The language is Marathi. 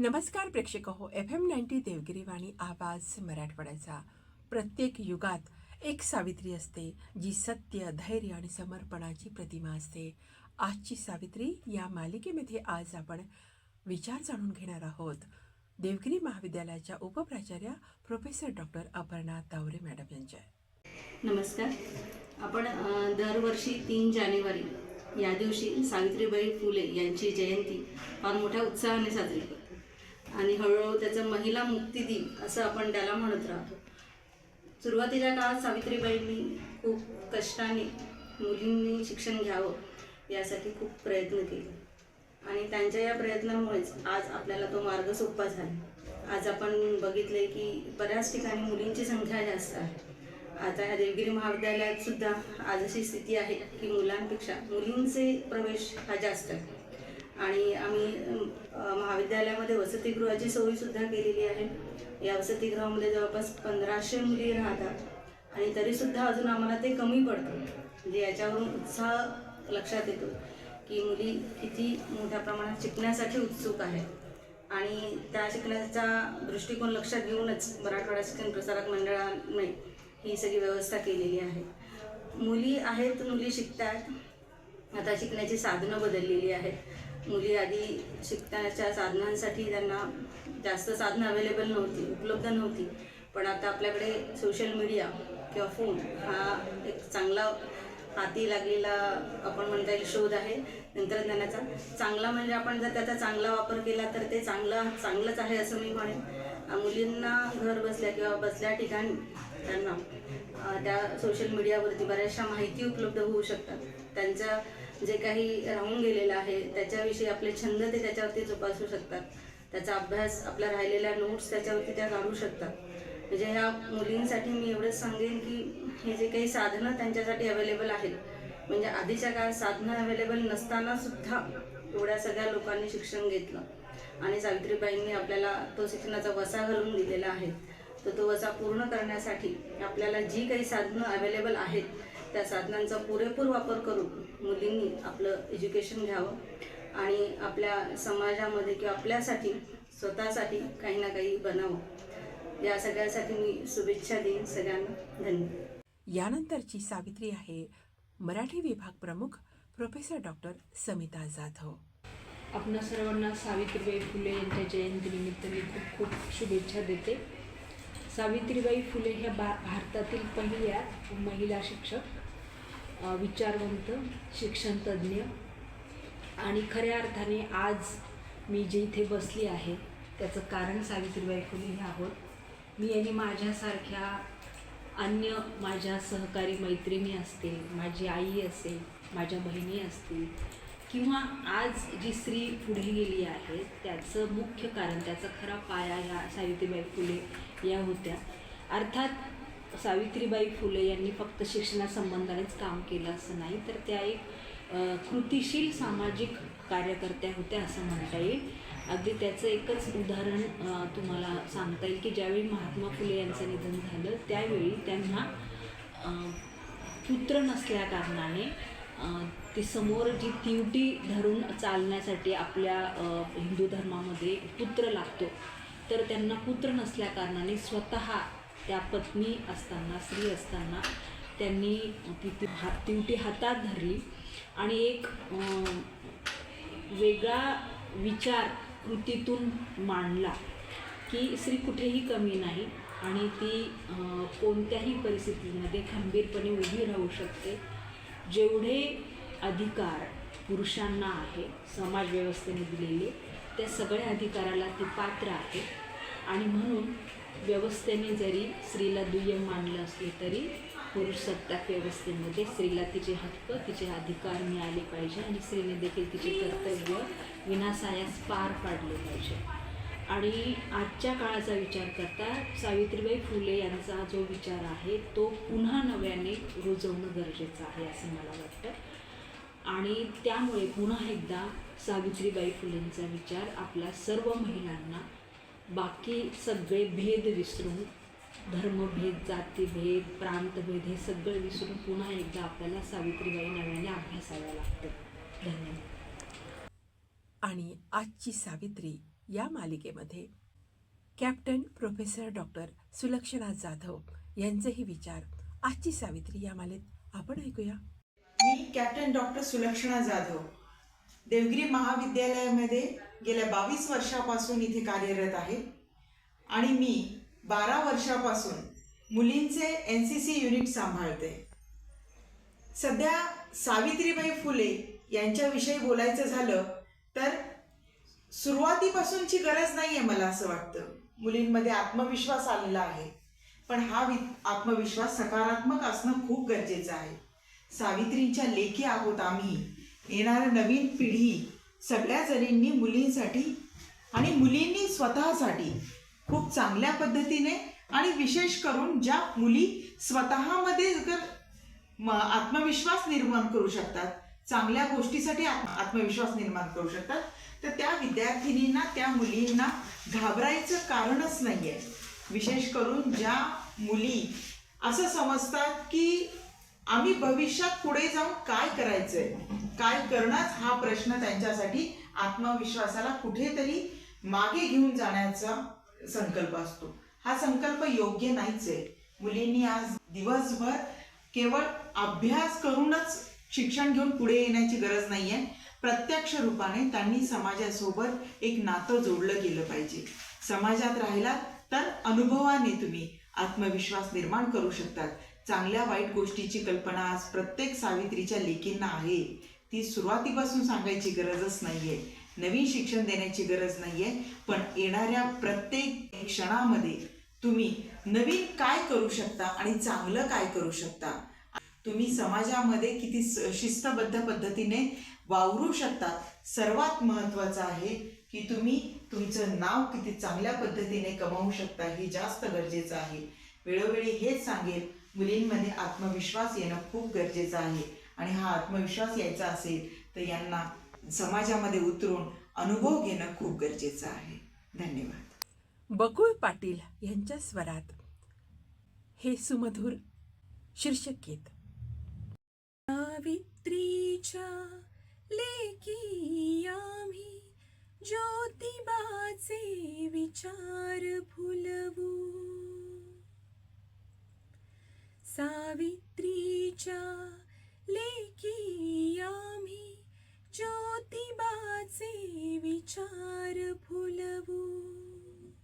नमस्कार प्रेक्षक हो एफ एम नाईन्टी देवगिरीवाणी आवाज मराठवाड्याचा. प्रत्येक युगात एक सावित्री असते जी सत्य धैर्य आणि समर्पणाची प्रतिमा असते. आजची सावित्री या मालिकेमध्ये आज आपण विचार जाणून घेणार आहोत. देवगिरी महाविद्यालयाच्या उपप्राचार्या professor doctor Aparna Taware madam यांच्या. नमस्कार. आपण दरवर्षी तीन जानेवारी या दिवशी सावित्रीबाई फुले यांची जयंती फार मोठ्या उत्साहाने साजरी करतो. आणि हळूहळू त्याचं महिला मुक्ती दिन असं आपण त्याला म्हणत राहतो. सुरुवातीच्या काळात सावित्रीबाईंनी खूप कष्टाने मुलींनी शिक्षण घ्यावं यासाठी खूप प्रयत्न केले. आणि त्यांच्या या प्रयत्नामुळेच आज आपल्याला तो मार्ग सोपा झाला. आज आपण बघितले की बऱ्याच ठिकाणी मुलींची संख्या जास्त आहे. आता ह्या देवगिरी महाविद्यालयात सुद्धा आज अशी स्थिती आहे की मुलांपेक्षा मुलींचे प्रवेश हा जास्त आहे. आणि आम्ही महाविद्यालयामध्ये वसतिगृहाची सोयीसुद्धा केलेली आहे. या वसतिगृहामध्ये जवळपास पंधराशे मुली राहतात आणि तरीसुद्धा अजून आम्हाला ते कमी पडतं. म्हणजे याच्यावरून उत्साह लक्षात येतो की मुली किती मोठ्या प्रमाणात शिकण्यासाठी उत्सुक आहेत. आणि त्या शिकण्याचा दृष्टिकोन लक्षात घेऊनच मराठवाडा शिक्षण प्रसारक मंडळाने ही सगळी व्यवस्था केलेली आहे. मुली आहेत मुली शिकतात. आता शिकण्याची साधनं बदललेली आहेत. मुली आधी शिकण्याच्या साधनांसाठी त्यांना जास्त साधनं अवेलेबल नव्हती उपलब्ध नव्हती. पण आता आपल्याकडे सोशल मीडिया किंवा फोन हा एक चांगला हाती लागलेला आपण म्हणता येईल शोध आहे तंत्रज्ञानाचा. चांगला म्हणजे आपण जर त्याचा चांगला वापर केला तर ते चांगलं चांगलंच आहे असं मी म्हणेन. मुलींना घर बसल्या किंवा बसल्या ठिकाणी त्यांना त्या सोशल मीडियावरती बऱ्याचशा माहिती उपलब्ध होऊ शकतात. त्यांच्या जे काही राहून गेलेलं आहे त्याच्याविषयी आपले छंद ते त्याच्यावरती जोपासू शकतात. त्याचा अभ्यास आपल्या राहिलेल्या नोट्स त्याच्यावरती त्या काढू शकतात. म्हणजे ह्या मुलींसाठी मी एवढंच सांगेन की हे जे काही साधनं त्यांच्यासाठी अवेलेबल आहेत म्हणजे आधीच्या काळात साधनं अवेलेबल नसताना सुद्धा एवढ्या सगळ्या लोकांनी शिक्षण घेतलं. आणि सावित्रीबाईंनी आपल्याला तो शिक्षणाचा वसा घालून दिलेला आहे. तर तो वसा पूर्ण करण्यासाठी आपल्याला जी काही साधनं अवेलेबल आहेत त्या साधनांचा पुरेपूर वापर करून मुलींनी आपलं एज्युकेशन घ्यावं आणि आपल्या समाजामध्ये किंवा आपल्यासाठी स्वतःसाठी काही ना काही बनावं. या सगळ्यासाठी मी शुभेच्छा देईन सगळ्यांना. धन्यवाद. यानंतरची सावित्री आहे मराठी विभाग प्रमुख प्रोफेसर डॉक्टर समिता जाधव. आपणा सर्वांना सावित्रीबाई फुले यांच्या जयंतीनिमित्त मी खूप खूप शुभेच्छा देते. सावित्रीबाई फुले ह्या बा भारतातील पहिल्या महिला शिक्षक. विचारवंत शिक्षणतज्ज्ञ आणि खऱ्या अर्थाने आज मी जे इथे बसली आहे त्याचं कारण सावित्रीबाई फुले हे आहोत मी आणि माझ्यासारख्या अन्य माझ्या सहकारी मैत्रिणी असतील माझी आई असेल माझ्या बहिणी असतील किंवा आज जी स्त्री पुढे गेली आहे त्याचं मुख्य कारण त्याचा खरा पाया ह्या सावित्रीबाई फुले या होत्या. अर्थात सावित्रीबाई फुले यांनी फक्त शिक्षणासंबंधानेच काम केलं असं नाही तर त्या एक कृतिशील सामाजिक कार्यकर्त्या होत्या असं म्हणता येईल. अगदी त्याचं एकच उदाहरण तुम्हाला सांगता येईल की ज्यावेळी महात्मा फुले यांचं निधन झालं त्यावेळी त्यांना पुत्र नसल्या कारणाने ती समोर जी तिवटी धरून चालण्यासाठी आपल्या हिंदू धर्मामध्ये पुत्र लागतो. तर त्यांना पुत्र नसल्या कारणाने स्वतः त्या पत्नी असताना स्त्री असताना त्यांनी ती ती हात तिवटी हातात धरली आणि एक वेगळा विचार कृतीतून मांडला की स्त्री कुठेही कमी नाही आणि ती कोणत्याही परिस्थितीमध्ये खंबीरपणे उभी राहू शकते. जेवढे अधिकार पुरुषांना आहे समाजव्यवस्थेने दिलेले त्या सगळ्या अधिकाराला ती पात्र आहे. आणि म्हणून व्यवस्थेने जरी स्त्रीला दुय्यम मानलं असले तरी पुरुष सत्ताक व्यवस्थेमध्ये स्त्रीला तिचे हक्क तिचे अधिकार मिळाले पाहिजे आणि स्त्रीने देखील तिचे कर्तव्य विनासायास पार पाडले पाहिजे. आणि आजच्या काळाचा विचार करता सावित्रीबाई फुले यांचा जो विचार आहे तो पुन्हा नव्याने रुजवणं गरजेचं आहे असं मला वाटतं. आणि त्यामुळे पुन्हा एकदा सावित्रीबाई फुलेंचा विचार आपल्या सर्व महिलांना बाकी सगळे भेद विसरून धर्मभेद जातीभेद प्रांतभेद हे सगळं विसरून पुन्हा एकदा आपल्याला सावित्रीबाई नव्याने अभ्यासाव्या लागतं. धन्यवाद. आणि आजची सावित्री या मालिकेमध्ये captain professor doctor Sulakshana Jadhav यांचेही विचार आजची सावित्री या मालेत. आपण ऐकूया. मी कॅप्टन डॉक्टर सुलक्षणा जाधव. देवगिरी महाविद्यालयामध्ये गेल्या बावीस वर्षापासून इथे कार्यरत आहे. आणि मी बारा वर्षापासून मुलींचे एन सी सी युनिट सांभाळते. सध्या सावित्रीबाई फुले यांच्याविषयी बोलायचं झालं तर सुरुवातीपासूनची गरज नाही आहे मला असं वाटतं. मुलींमध्ये आत्मविश्वास आलेला आहे. पण हा वि आत्मविश्वास सकारात्मक असणं खूप गरजेचं आहे. सावित्रींच्या लेखी आहोत आम्ही. येणाऱ्या नवीन पिढी सगळ्या जणींनी मुलींसाठी आणि मुलींनी स्वतःसाठी खूप चांगल्या पद्धतीने आणि विशेष करून ज्या मुली स्वतःमध्ये जर म आत्मविश्वास निर्माण करू शकतात चांगल्या गोष्टीसाठी आत्म- आत्मविश्वास निर्माण करू शकतात तर त्या विद्यार्थिनींना त्या मुलींना घाबरायचं कारणच नाही आहे विशेष करून ज्या मुली असं समजतात की आम्ही भविष्यात पुढे जाऊन काय करायचंय? काय करणार हा प्रश्न त्यांच्यासाठी आत्मविश्वासाला कुठेतरी मागे घेऊन जाण्याचा संकल्प असतो. हा संकल्प योग्य नाहीच आहे मुलींनी आज दिवसभर केवळ अभ्यास करूनच शिक्षण घेऊन पुढे येण्याची गरज नाही आहे प्रत्यक्ष रूपाने त्यांनी समाजासोबत एक नातं जोडलं गेलं पाहिजे. समाजात राहिला तर अनुभवाने तुम्ही आत्मविश्वास निर्माण करू शकतात. चांगल्या वाईट गोष्टीची कल्पना आज प्रत्येक सावित्रीच्या लेकींना आहे. ती सुरुवातीपासून सांगायची गरजच नाहीये. नवीन शिक्षण देण्याची गरज नाहीये. पण येणाऱ्या प्रत्येक क्षणामध्ये तुम्ही नवीन काय करू शकता आणि चांगलं काय करू शकता? तुम्ही समाजामध्ये किती शिस्तबद्ध पद्धतीने वावरू शकता? सर्वात महत्त्वाचं आहे की तुम्ही तुमचं नाव किती चांगल्या पद्धतीने कमावू शकता हे जास्त गरजेचं आहे. वेळोवेळी हेच सांगेल मुलींमध्ये आत्मविश्वास येणं खूप गरजेचं आहे. आणि हा आत्मविश्वास यायचा असेल तर यांना समाजामध्ये उतरून अनुभव घेणं खूप गरजेचं आहे. धन्यवाद. बकुळ पाटील यांच्या स्वरात हे सुमधुर शीर्षक गीत सावित्रीच्या लेखी आम्ही ज्योतिबाचे विचार फुलवू. सावित्रीच्या